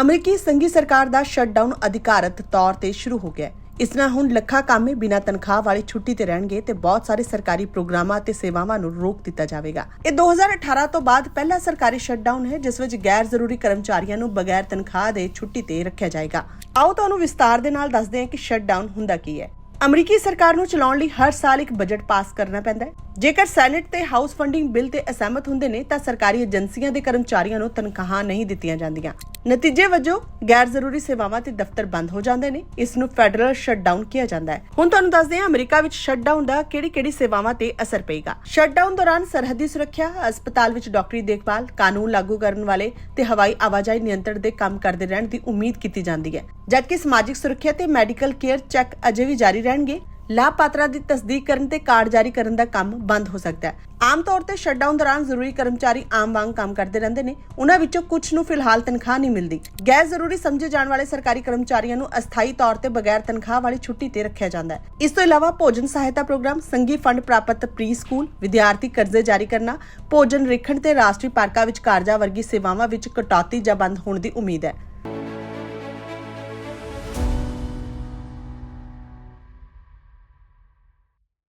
ਅਮਰੀਕੀ ਸੰਘੀ ਸਰਕਾਰ ਦਾ ਸ਼ਟਡਾਊਨ ਅਧਿਕਾਰਤ ਤੌਰ ਤੇ ਸ਼ੁਰੂ ਹੋ ਗਿਆ ਹੈ। ਇਸ ਨਾਲ ਹੁਣ ਲੱਖਾਂ ਕਾਮੇ ਬਿਨਾਂ ਤਨਖਾਹ ਵਾਲੀ ਛੁੱਟੀ ਤੇ ਰਹਿਣਗੇ ਤੇ ਬਹੁਤ ਸਾਰੇ ਸਰਕਾਰੀ ਪ੍ਰੋਗਰਾਮਾਂ ਅਤੇ ਸੇਵਾਵਾਂ ਨੂੰ ਰੋਕ ਦਿੱਤਾ ਜਾਵੇਗਾ। ਇਹ 2018 ਤੋਂ ਬਾਅਦ ਪਹਿਲਾ ਸਰਕਾਰੀ ਸ਼ਟਡਾਊਨ ਹੈ, ਜਿਸ ਵਿੱਚ ਗੈਰ ਜ਼ਰੂਰੀ ਕਰਮਚਾਰੀਆਂ ਨੂੰ ਬਗੈਰ ਤਨਖਾਹ ਦੇ ਛੁੱਟੀ ਤੇ ਰੱਖਿਆ ਜਾਏਗਾ। ਆਓ ਤੁਹਾਨੂੰ ਵਿਸਤਾਰ ਦੇ ਨਾਲ ਦੱਸਦੇ ਹਾਂ ਕਿ ਸ਼ਟਡਾਊਨ ਹੁੰਦਾ ਕੀ ਹੈ। ਅਮਰੀਕੀ ਸਰਕਾਰ ਨੂੰ ਚਲਾਉਣ ਲਈ ਹਰ ਸਾਲ ਇੱਕ ਬਜਟ ਪਾਸ ਕਰਨਾ ਪੈਂਦਾ ਹੈ। ਜੇਕਰ ਸੈਨੇਟ ਤੇ ਹਾਊਸ ਫੰਡਿੰਗ ਬਿੱਲ ਤੇ ਅਸਹਿਮਤ ਹੁੰਦੇ ਨੇ, ਤਾਂ ਸਰਕਾਰੀ ਏਜੰਸੀਆਂ ਦੇ ਕਰਮਚਾਰੀਆਂ ਨੂੰ ਤਨਖਾਹਾਂ ਨਹੀਂ ਦਿੱਤੀਆਂ ਜਾਂਦੀਆਂ। ਨਤੀਜੇ ਵਜੋਂ ਗੈਰ ਜ਼ਰੂਰੀ ਸੇਵਾਵਾਂ ਤੇ ਦਫ਼ਤਰ ਬੰਦ ਹੋ ਜਾਂਦੇ ਨੇ। ਇਸ ਨੂੰ ਫੈਡਰਲ ਸ਼ਟਡਾਊਨ ਕਿਹਾ ਜਾਂਦਾ ਹੈ। ਹੁਣ ਤੁਹਾਨੂੰ ਦੱਸਦੇ ਹਾਂ ਅਮਰੀਕਾ ਵਿੱਚ ਸ਼ਟਡਾਊਨ ਦਾ ਕਿਹੜੀ-ਕਿਹੜੀ ਸੇਵਾਵਾਂ ਤੇ ਅਸਰ ਪਏਗਾ। ਸ਼ਟਡਾਊਨ ਦੌਰਾਨ ਸਰਹੱਦੀ ਸੁਰੱਖਿਆ, ਹਸਪਤਾਲ ਵਿੱਚ ਡਾਕਟਰੀ ਦੇਖਭਾਲ, ਕਾਨੂੰਨ ਲਾਗੂ ਕਰਨ ਵਾਲੇ ਤੇ ਹਵਾਈ ਆਵਾਜਾਈ ਨਿਯੰਤਰਣ ਦੇ ਕੰਮ ਕਰਦੇ ਰਹਿਣ ਦੀ ਉਮੀਦ ਕੀਤੀ ਜਾਂਦੀ ਹੈ। ਜਦਕਿ ਸਮਾਜਿਕ ਸੁਰੱਖਿਆ ਤੇ ਮੈਡੀਕਲ ਕੇਅਰ ਚੈੱਕ ਅਜੇ ਵੀ ਜਾਰੀ ਰਹਿਣਗੇ। ਲਾਭਪਾਤਰਾਂ ਦੀ ਤਸਦੀਕ ਕਰਨ ਤੇ ਕਾਰਡ ਜਾਰੀ ਕਰਨ ਦਾ ਕੰਮ ਬੰਦ ਹੋ ਸਕਦਾ ਹੈ। ਆਮ ਤੌਰ ਤੇ ਸ਼ਟਡਾਊਨ ਦੌਰਾਨ ਜ਼ਰੂਰੀ ਕਰਮਚਾਰੀ ਆਮ ਵਾਂਗ ਕੰਮ ਕਰਦੇ ਰਹਿੰਦੇ ਨੇ। ਉਹਨਾਂ ਵਿੱਚੋਂ ਕੁਝ ਨੂੰ ਫਿਲਹਾਲ ਤਨਖਾਹ ਨਹੀਂ ਮਿਲਦੀ। ਗੈਰ ਜ਼ਰੂਰੀ ਸਮਝੇ ਜਾਣ ਵਾਲੇ ਸਰਕਾਰੀ ਕਰਮਚਾਰੀਆਂ ਨੂੰ ਅਸਥਾਈ ਤੌਰ ਤੇ ਬਗੈਰ ਤਨਖਾਹ ਵਾਲੀ ਛੁੱਟੀ ਤੇ ਰੱਖਿਆ ਜਾਂਦਾ ਹੈ। ਇਸ ਤੋਂ ਇਲਾਵਾ ਭੋਜਨ ਸਹਾਇਤਾ ਪ੍ਰੋਗਰਾਮ, ਸੰਘੀ ਫੰਡ ਪ੍ਰਾਪਤ ਪ੍ਰੀ ਸਕੂਲ ਵਿਦਿਆਰਥੀ ਕਰਜ਼ੇ ਜਾਰੀ ਕਰਨਾ, ਭੋਜਨ ਰਿਖਣ ਤੇ ਰਾਸ਼ਟਰੀ ਪਾਰਕਾਂ ਵਿੱਚ ਕਾਰਜਾਂ ਵਰਗੀ ਸੇਵਾਵਾਂ ਵਿੱਚ ਕਟੌਤੀ ਜਾਂ ਬੰਦ ਹੋਣ ਦੀ ਉਮੀਦ ਹੈ।